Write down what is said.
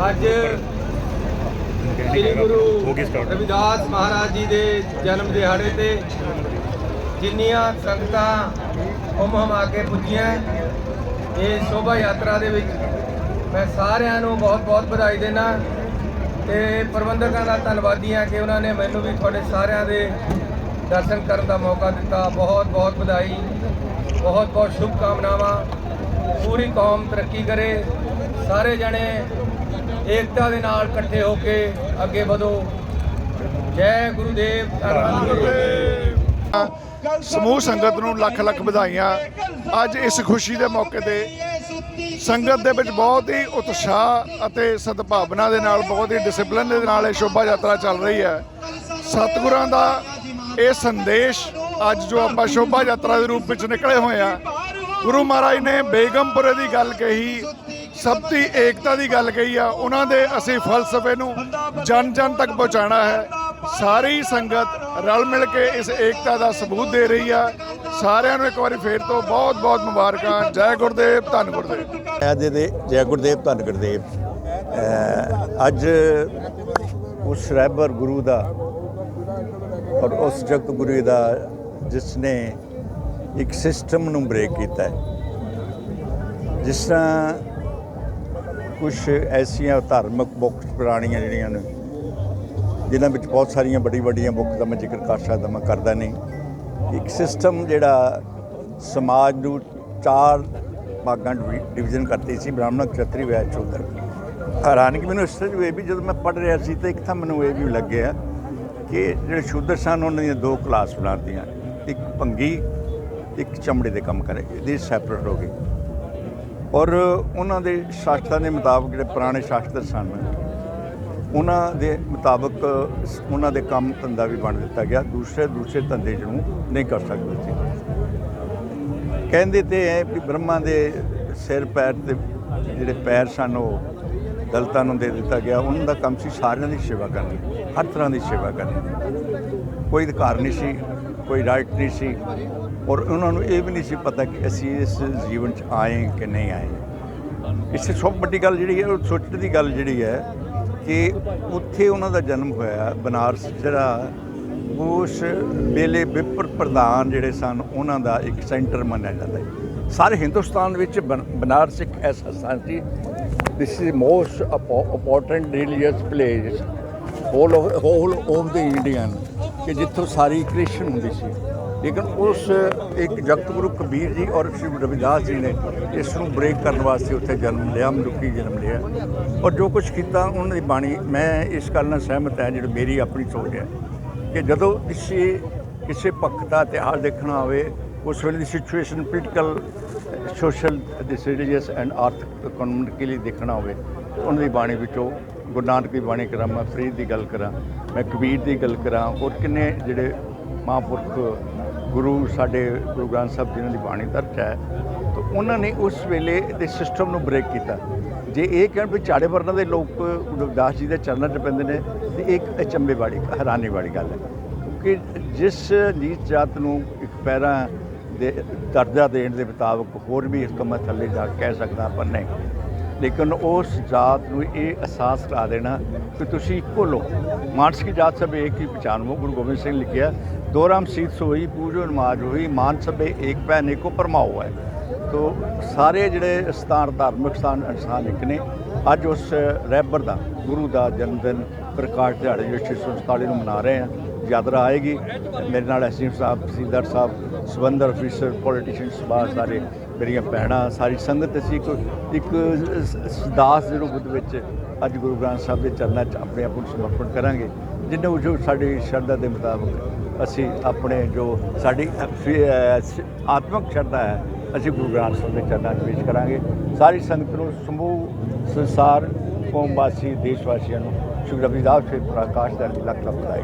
ਅੱਜ ਸ੍ਰੀ ਗੁਰੂ ਰਵਿਦਾਸ ਮਹਾਰਾਜ ਜੀ ਦੇ ਜਨਮ ਦਿਹਾੜੇ ਤੇ ਜਿੰਨੀਆਂ ਸੰਗਤਾਂ ਹੁਮ ਹਮਾ ਕੇ ਪੁੱਜੀਆਂ ਇਹ ਸ਼ੋਭਾ ਯਾਤਰਾ ਦੇ ਵਿੱਚ ਮੈਂ ਸਾਰਿਆਂ ਨੂੰ ਬਹੁਤ-ਬਹੁਤ ਵਧਾਈ ਦੇਣਾ ਤੇ ਪ੍ਰਬੰਧਕਾਂ ਦਾ ਧੰਨਵਾਦੀ ਹਾਂ ਕਿ ਉਹਨਾਂ ਨੇ ਮੈਨੂੰ ਵੀ ਤੁਹਾਡੇ ਸਾਰਿਆਂ ਦੇ ਦਰਸ਼ਨ ਕਰਨ ਦਾ ਮੌਕਾ ਦਿੱਤਾ। ਬਹੁਤ-ਬਹੁਤ ਵਧਾਈ ਬਹੁਤ-ਬਹੁਤ ਸ਼ੁਭ ਕਾਮਨਾਵਾਂ ਪੂਰੀ ਕੌਮ ਤਰੱਕੀ ਕਰੇ ਸਾਰੇ ਜਣੇ ਏਕਤਾ ਦੇ ਨਾਲ ਇਕੱਠੇ ਹੋ ਕੇ ਅੱਗੇ ਵਧੋ। ਜੈ ਗੁਰੂਦੇਵ ਸਮੂਹ ਸੰਗਤ ਨੂੰ ਲੱਖ ਲੱਖ ਵਧਾਈਆਂ। ਅੱਜ ਇਸ ਖੁਸ਼ੀ ਦੇ ਮੌਕੇ ਤੇ ਸੰਗਤ ਦੇ ਵਿੱਚ ਬਹੁਤ ਹੀ ਉਤਸ਼ਾਹ ਅਤੇ ਸਦਭਾਵਨਾ ਦੇ ਨਾਲ ਬਹੁਤ ਹੀ ਡਿਸਪਲਿਨ ਦੇ ਨਾਲ ਇਹ ਸ਼ੋਭਾ ਯਾਤਰਾ ਚੱਲ ਰਹੀ ਹੈ। ਸਤਿਗੁਰਾਂ ਦਾ ਇਹ ਸੰਦੇਸ਼ ਅੱਜ ਜੋ ਆਪਾਂ ਸ਼ੋਭਾ ਯਾਤਰਾ ਦੇ ਰੂਪ ਵਿੱਚ ਨਿਕਲੇ ਹੋਏ ਆ ਗੁਰੂ ਮਹਾਰਾਜ ਨੇ ਬੇਗਮਪੁਰੇ ਦੀ ਗੱਲ ਕਹੀ ਸਭ ਦੀ ਏਕਤਾ ਦੀ ਗੱਲ ਕਹੀ ਆ, ਉਹਨਾਂ ਦੇ ਅਸੀਂ ਫਲਸਫੇ ਨੂੰ ਜਨ ਜਨ ਤੱਕ ਪਹੁੰਚਾਉਣਾ ਹੈ। ਸਾਰੀ ਸੰਗਤ ਰਲ ਮਿਲ ਕੇ ਇਸ ਏਕਤਾ ਦਾ ਸਬੂਤ ਦੇ ਰਹੀ ਆ। ਸਾਰਿਆਂ ਨੂੰ ਇੱਕ ਵਾਰੀ ਫੇਰ ਤੋਂ ਬਹੁਤ ਬਹੁਤ ਮੁਬਾਰਕਾਂ। ਜੈ ਗੁਰਦੇਵ, ਧੰਨ ਗੁਰਦੇਵ। ਅੱਜ ਦੇ ਜੈ ਗੁਰਦੇਵ, ਧੰਨ ਗੁਰਦੇਵ। ਅੱਜ ਉਸ ਰਹਿਬਰ ਗੁਰੂ ਦਾ ਔਰ ਉਸ ਜਗਤ ਗੁਰੂ ਦਾ ਜਿਸ ਨੇ ਇੱਕ ਸਿਸਟਮ ਨੂੰ ਬ੍ਰੇਕ ਕੀਤਾ ਹੈ। ਜਿਸ ਤਰ੍ਹਾਂ ਕੁਝ ਐਸੀਆਂ ਧਾਰਮਿਕ ਬੁੱਕਸ ਪੁਰਾਣੀਆਂ ਜਿਹੜੀਆਂ ਨੇ, ਜਿਨ੍ਹਾਂ ਵਿੱਚ ਬਹੁਤ ਸਾਰੀਆਂ ਵੱਡੀ ਵੱਡੀਆਂ ਬੁੱਕ ਦਾ ਮੈਂ ਜ਼ਿਕਰ ਕਰ ਸਕਦਾ, ਮੈਂ ਕਰਦਾ ਨਹੀਂ। ਇੱਕ ਸਿਸਟਮ ਜਿਹੜਾ ਸਮਾਜ ਨੂੰ ਚਾਰ ਭਾਗਾਂ ਡਿਵੀਜ਼ਨ ਕਰਤੀ ਸੀ, ਬ੍ਰਾਹਮਣ ਖੱਤਰੀ ਵੈਦ ਸ਼ੂਦਰ ਹੈਰਾਨਗੀ ਮੈਨੂੰ ਇਸ ਤਰ੍ਹਾਂ ਇਹ ਵੀ ਜਦੋਂ ਮੈਂ ਪੜ੍ਹ ਰਿਹਾ ਸੀ, ਤਾਂ ਇੱਕ ਤਾਂ ਮੈਨੂੰ ਇਹ ਵੀ ਲੱਗਿਆ ਕਿ ਜਿਹੜੇ ਸ਼ੂਦਰ ਸਨ, ਉਹਨਾਂ ਦੀਆਂ ਦੋ ਕਲਾਸ ਬਣਾਤੀਆਂ। ਇੱਕ ਭੰਗੀ, ਇੱਕ ਚਮੜੇ ਦੇ ਕੰਮ ਕਰੇ ਇਹਦੀ ਸੈਪਰੇਟ ਹੋ ਗਈ। ਔਰ ਉਹਨਾਂ ਦੇ ਸ਼ਾਸਤਰਾਂ ਦੇ ਮੁਤਾਬਕ ਜਿਹੜੇ ਪੁਰਾਣੇ ਸ਼ਾਸਤਰ ਸਨ, ਉਹਨਾਂ ਦੇ ਮੁਤਾਬਕ ਉਹਨਾਂ ਦੇ ਕੰਮ ਧੰਦਾ ਵੀ ਬਣ ਦਿੱਤਾ ਗਿਆ, ਦੂਸਰੇ ਦੂਸਰੇ ਧੰਦੇ ਜਿਹਨੂੰ ਨਹੀਂ ਕਰ ਸਕਦੇ ਸੀ। ਕਹਿੰਦੇ ਤੇ ਹੈ ਵੀ ਬ੍ਰਹਮਾ ਦੇ ਸਿਰ ਪੈਰ ਤੇ ਜਿਹੜੇ ਪੈਰ ਸਨ, ਉਹ ਦਲਤਾਂ ਨੂੰ ਦੇ ਦਿੱਤਾ ਗਿਆ। ਉਹਨਾਂ ਦਾ ਕੰਮ ਸੀ ਸਾਰਿਆਂ ਦੀ ਸੇਵਾ ਕਰਨੀ, ਹਰ ਤਰ੍ਹਾਂ ਦੀ ਸੇਵਾ ਕਰਨੀ। ਕੋਈ ਅਧਿਕਾਰ ਨਹੀਂ ਸੀ ਕੋਈ ਰਾਈਟ ਨਹੀਂ ਸੀ। ਔਰ ਉਹਨਾਂ ਨੂੰ ਇਹ ਵੀ ਨਹੀਂ ਸੀ ਪਤਾ ਕਿ ਅਸੀਂ ਇਸ ਜੀਵਨ 'ਚ ਆਏ ਕਿ ਨਹੀਂ ਆਏ। ਇਸ ਤੋਂ ਸਭ ਵੱਡੀ ਗੱਲ ਜਿਹੜੀ ਹੈ, ਉਹ ਸੋਚਣ ਦੀ ਗੱਲ ਜਿਹੜੀ ਹੈ ਕਿ ਉੱਥੇ ਉਹਨਾਂ ਦਾ ਜਨਮ ਹੋਇਆ, ਬਨਾਰਸ, ਜਿਹੜਾ ਉਸ ਵੇਲੇ ਵਿਪਰ ਪ੍ਰਧਾਨ ਜਿਹੜੇ ਸਨ, ਉਹਨਾਂ ਦਾ ਇੱਕ ਸੈਂਟਰ ਮੰਨਿਆ ਜਾਂਦਾ ਹੈ। ਸਾਰੇ ਹਿੰਦੁਸਤਾਨ ਵਿੱਚ ਬਨ- ਬਨਾਰਸ ਇੱਕ ਐਸਾ ਸਥਾਨ ਸੀ। This is most important religious place whole whole of the Indian ਕਿ ਜਿੱਥੋਂ ਸਾਰੀ ਕ੍ਰਿਸ਼ਨ ਹੁੰਦੀ ਸੀ। ਲੇਕਿਨ ਉਸ ਇੱਕ ਜਗਤ ਗੁਰੂ ਕਬੀਰ ਜੀ ਔਰ ਸ਼੍ਰੀ ਰਵਿਦਾਸ ਜੀ ਨੇ ਇਸ ਨੂੰ ਬ੍ਰੇਕ ਕਰਨ ਵਾਸਤੇ ਉੱਥੇ ਜਨਮ ਲਿਆ, ਮਨੁੱਖੀ ਜਨਮ ਲਿਆ। ਔਰ ਜੋ ਕੁਝ ਕੀਤਾ, ਉਹਨਾਂ ਦੀ ਬਾਣੀ, ਮੈਂ ਇਸ ਗੱਲ ਨਾਲ ਸਹਿਮਤ ਹਾਂ, ਜਿਹੜੀ ਮੇਰੀ ਆਪਣੀ ਸੋਚ ਹੈ, ਕਿ ਜਦੋਂ ਕਿਸੇ ਕਿਸੇ ਪੱਖ ਦਾ ਇਤਿਹਾਸ ਦੇਖਣਾ ਹੋਵੇ, ਉਸ ਵੇਲੇ ਦੀ situation political social this religious and ਆਰਥਿਕ ਇਕਨੋਮਿਕਲੀ ਦੇਖਣਾ ਹੋਵੇ ਉਹਨਾਂ ਦੀ ਬਾਣੀ ਵਿੱਚੋਂ ਗੁਰੂ ਨਾਨਕ ਦੀ ਬਾਣੀ ਕਰਾਂ, ਮੈਂ ਫਰੀਦ ਦੀ ਗੱਲ ਕਰਾਂ, ਮੈਂ ਕਬੀਰ ਦੀ ਗੱਲ ਕਰਾਂ ਔਰ ਕਿੰਨੇ ਜਿਹੜੇ ਮਹਾਂਪੁਰਖ ਗੁਰੂ ਸਾਡੇ ਗੁਰੂ ਗ੍ਰੰਥ ਸਾਹਿਬ ਜਿਨ੍ਹਾਂ ਦੀ ਬਾਣੀ ਦਰਜ ਹੈ, ਤਾਂ ਉਹਨਾਂ ਨੇ ਉਸ ਵੇਲੇ ਦੇ ਸਿਸਟਮ ਨੂੰ ਬ੍ਰੇਕ ਕੀਤਾ। ਜੇ ਇਹ ਕਹਿਣ ਵੀ ਚਾੜੇ ਵਰਨਾਂ ਦੇ ਲੋਕ ਗੁਰੂ ਰਵਿਦਾਸ ਜੀ ਦੇ ਚਰਨਾਂ 'ਚ ਪੈਂਦੇ ਨੇ, ਤੇ ਇਹ ਇੱਕ ਅਚੰਭੇ ਵਾਲੀ, ਹੈਰਾਨੀ ਵਾਲੀ ਗੱਲ ਹੈ। ਕਿਉਂਕਿ ਜਿਸ ਨੀਚ ਜਾਤ ਨੂੰ ਇੱਕ ਪੈਰਾਂ ਦੇ ਦਰਜਾ ਦੇਣ ਦੇ ਮੁਤਾਬਕ ਹੋਰ ਵੀ ਇਸ ਤੋਂ ਮੈਂ ਥੱਲੇ ਜਾ ਕਹਿ ਸਕਦਾ ਪਰ ਨਹੀਂ। ਲੇਕਿਨ ਉਸ ਜਾਤ ਨੂੰ ਇਹ ਅਹਿਸਾਸ ਕਰਾ ਦੇਣਾ ਕਿ ਤੁਸੀਂ ਇੱਕੋ ਲੋ ਮਾਨਸਿਕ ਜਾਤ ਸਭ ਇੱਕ ਹੀ ਪਛਾਨਵੋ ਗੁਰੂ ਗੋਬਿੰਦ ਸਿੰਘ ਨੇ ਦੋ ਰਾਮ ਸੀਤ ਸੋਈ, ਪੂਜੋ ਨਮਾਜ ਹੋਈ, ਮਾਨ ਸਭੇ ਏਕ ਪੈ ਨੇਕੋ ਪਰਮਾਓ ਹੈ ਤੋ ਸਾਰੇ ਜਿਹੜੇ ਸਥਾਨ, ਧਾਰਮਿਕ ਸਥਾਨ ਇਨਸਾਨ ਇੱਕ ਨੇ, ਅੱਜ ਉਸ ਰਹਿਬਰ ਦਾ, ਗੁਰੂ ਦਾ ਜਨਮ ਦਿਨ ਪ੍ਰਕਾਸ਼ ਦਿਹਾੜੇ ਜੋ 647 ਨੂੰ ਮਨਾ ਰਹੇ ਹਾਂ। ਯਾਤਰਾ ਆਏਗੀ। ਮੇਰੇ ਨਾਲ ਐਸਡੀਐਮ ਸਾਹਿਬ, ਤਹਿਸੀਲਦਾਰ ਸਾਹਿਬ ਸਬੰਧਰ ਅਫੀਸਰ ਪੋਲੀਟੀਸ਼ੀਅਨਸ ਬਾਹਰ ਸਾਰੇ ਮੇਰੀਆਂ ਭੈਣਾਂ, ਸਾਰੀ ਸੰਗਤ ਅਸੀਂ ਇੱਕ ਇੱਕ ਸ- ਸ- ਦਾਸ ਦੇ ਰੂਪ ਵਿੱਚ ਅੱਜ ਗੁਰੂ ਗ੍ਰੰਥ ਸਾਹਿਬ ਦੇ ਚਰਨਾਂ 'ਚ ਆਪਣੇ ਆਪ ਨੂੰ ਸਮਰਪਣ ਕਰਾਂਗੇ, ਜਿੰਨੇ ਜੋ ਸਾਡੀ ਸ਼ਰਧਾ ਦੇ ਮੁਤਾਬਕ ਅਸੀਂ ਆਪਣੇ ਜੋ ਸਾਡੀ ਅ- ਆਤਮਿਕ ਸ਼ਰਧਾ ਹੈ, ਅਸੀਂ ਗੁਰੂ ਗ੍ਰੰਥ ਸਾਹਿਬ ਦੇ ਚਰਨਾਂ 'ਚ ਪੇਸ਼ ਕਰਾਂਗੇ। ਸਾਰੀ ਸੰਗਤ ਨੂੰ ਸਮੂਹ, ਸੰਸਾਰ, ਕੌਮ ਵਾਸੀ, ਦੇਸ਼ ਵਾਸੀਆਂ ਨੂੰ ਸ਼੍ਰੀ ਰਵਿਦਾਸ ਜੀ ਪ੍ਰਕਾਸ਼ ਦਾ ਲੱਖ ਲੱਖ ਵਧਾਈ।